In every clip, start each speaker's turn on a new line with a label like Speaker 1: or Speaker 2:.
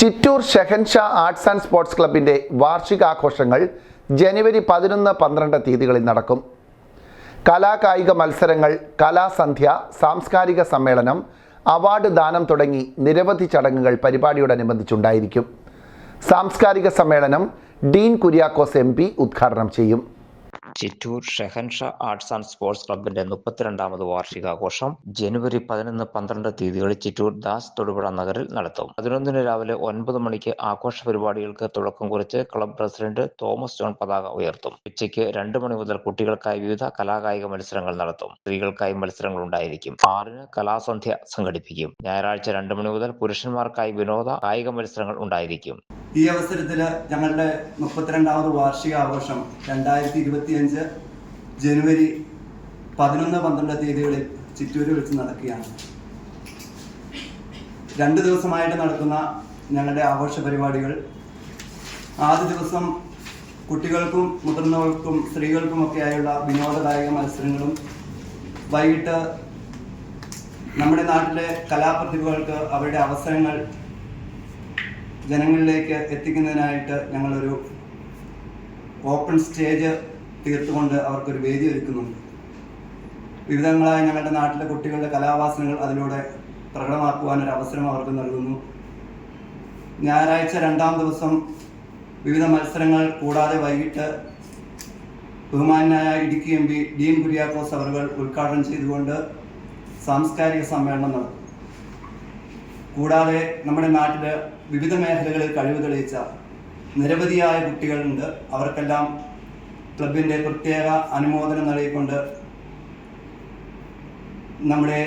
Speaker 1: Chittur Shehanshah arts and sports ക്ലബിന്റെ വാർഷികാഘോഷങ്ങൾ ജനുവരി പതിനൊന്ന് പന്ത്രണ്ട് തീയതികളിൽ നടക്കും. കലാകായിക മത്സരങ്ങൾ കലാസന്ധ്യ സാംസ്കാരിക സമ്മേളനം അവാർഡ് ദാനം തുടങ്ങി നിരവധി ചടങ്ങുകൾ പരിപാടിയോടനുബന്ധിച്ചുണ്ടായിരിക്കും. സാംസ്കാരിക സമ്മേളനം ഡീൻ കുര്യാക്കോസ് എം ഉദ്ഘാടനം ചെയ്യും.
Speaker 2: Chittur Shehanshah arts and sports ക്ലബിന്റെ മുപ്പത്തിരണ്ടാമത് വാർഷികാഘോഷം ജനുവരി പതിനൊന്ന് പന്ത്രണ്ട് തീയതികളിൽ ചിറ്റൂർ ദാസ് തൊടുപുഴ നഗറിൽ നടത്തും. പതിനൊന്നിന് രാവിലെ ഒൻപത് മണിക്ക് ആഘോഷ പരിപാടികൾക്ക് തുടക്കം കുറിച്ച് ക്ലബ് പ്രസിഡന്റ് തോമസ് ജോൺ പതാക ഉയർത്തും. ഉച്ചയ്ക്ക് രണ്ട് മണി മുതൽ കുട്ടികൾക്കായി വിവിധ കലാകായിക മത്സരങ്ങൾ നടത്തും. സ്ത്രീകൾക്കായി മത്സരങ്ങൾ ഉണ്ടായിരിക്കും. ആറിന് കലാസന്ധ്യ സംഘടിപ്പിക്കും. ഞായറാഴ്ച രണ്ട് മണി മുതൽ പുരുഷന്മാർക്കായി വിനോദ കായിക മത്സരങ്ങൾ ഉണ്ടായിരിക്കും.
Speaker 3: ഈ അവസരത്തിൽ ഞങ്ങളുടെ മുപ്പത്തിരണ്ടാമത് വാർഷിക ആഘോഷം രണ്ടായിരത്തി ഇരുപത്തിയഞ്ച് ജനുവരി പതിനൊന്ന് പന്ത്രണ്ട് തീയതികളിൽ ചിറ്റൂരിൽ വെച്ച് നടക്കുകയാണ്. രണ്ട് ദിവസമായിട്ട് നടക്കുന്ന ഞങ്ങളുടെ ആഘോഷ പരിപാടികൾ. ആദ്യ ദിവസം കുട്ടികൾക്കും മുതിർന്നവർക്കും സ്ത്രീകൾക്കുമൊക്കെയായുള്ള വിനോദദായക മത്സരങ്ങളും. വൈകിട്ട് നമ്മുടെ നാട്ടിലെ കലാപ്രതിഭകൾക്ക് അവരുടെ അവസരങ്ങൾ ജനങ്ങളിലേക്ക് എത്തിക്കുന്നതിനായിട്ട് ഞങ്ങളൊരു ഓപ്പൺ സ്റ്റേജ് തീർത്തുകൊണ്ട് അവർക്കൊരു വേദി ഒരുക്കുന്നുണ്ട് വിവിധങ്ങളായ ഞങ്ങളുടെ നാട്ടിലെ കുട്ടികളുടെ കലാവാസനകൾ അതിലൂടെ പ്രകടമാക്കുവാനൊരു അവസരം അവർക്ക് നൽകുന്നു. ഞായറാഴ്ച രണ്ടാം ദിവസം വിവിധ മത്സരങ്ങൾ കൂടാതെ വൈകിട്ട് ബഹുമാനായ Idukki M P Dean Kuriakose അവർ ഉദ്ഘാടനം ചെയ്തുകൊണ്ട് സാംസ്കാരിക സമ്മേളനം നടത്തും. കൂടാതെ നമ്മുടെ നാട്ടിൽ വിവിധ മേഖലകളിൽ കഴിവ് തെളിയിച്ച നിരവധിയായ കുട്ടികളുണ്ട്. അവർക്കെല്ലാം ക്ലബിന്റെ പ്രത്യേക അനുമോദനം നൽകിക്കൊണ്ട് നമ്മുടെ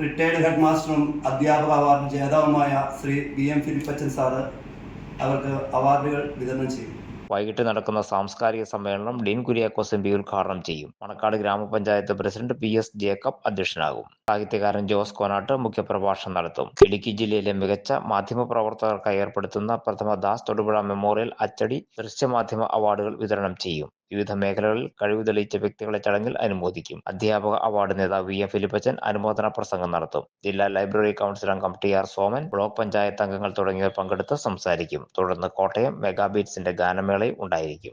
Speaker 3: റിട്ടയർഡ് ഹെഡ് മാസ്റ്ററും അധ്യാപക award ജേതാവുമായ Shri B M Philippachan sir അവർക്ക് അവാർഡുകൾ വിതരണം ചെയ്യും.
Speaker 2: വൈകിട്ട് നടക്കുന്ന സാംസ്കാരിക സമ്മേളനം ഡീൻ കുര്യാക്കോസ് എം പി ഉദ്ഘാടനം ചെയ്യും. മണക്കാട് ഗ്രാമപഞ്ചായത്ത് പ്രസിഡന്റ് പി എസ് ജേക്കബ് അധ്യക്ഷനാകും. സാഹിത്യകാരൻ ജോസ് കോനാട്ട് മുഖ്യപ്രഭാഷണം നടത്തും. ഇടുക്കി ജില്ലയിലെ മികച്ച മാധ്യമ പ്രവർത്തകർക്കായി ഏർപ്പെടുത്തുന്ന പ്രഥമ ദാസ് തൊടുപുഴ മെമ്മോറിയൽ അച്ചടി ദൃശ്യമാധ്യമ അവാർഡുകൾ വിതരണം ചെയ്യും. വിവിധ മേഖലകളിൽ കഴിവ് തെളിയിച്ച വ്യക്തികളെ ചടങ്ങിൽ അനുമോദിക്കും. അധ്യാപക അവാർഡ് നേതാവ് വി. എ. ഫിലിപ്പച്ചൻ അനുമോദന പ്രസംഗം നടത്തും. ജില്ലാ ലൈബ്രറി കൗൺസിൽ അംഗം T. R. Soman block panchayat അംഗങ്ങൾ തുടങ്ങിയവർ പങ്കെടുത്ത് സംസാരിക്കും. തുടർന്ന് കോട്ടയം മെഗാബീറ്റ്സിന്റെ ഗാനമേളയും ഉണ്ടായിരിക്കും.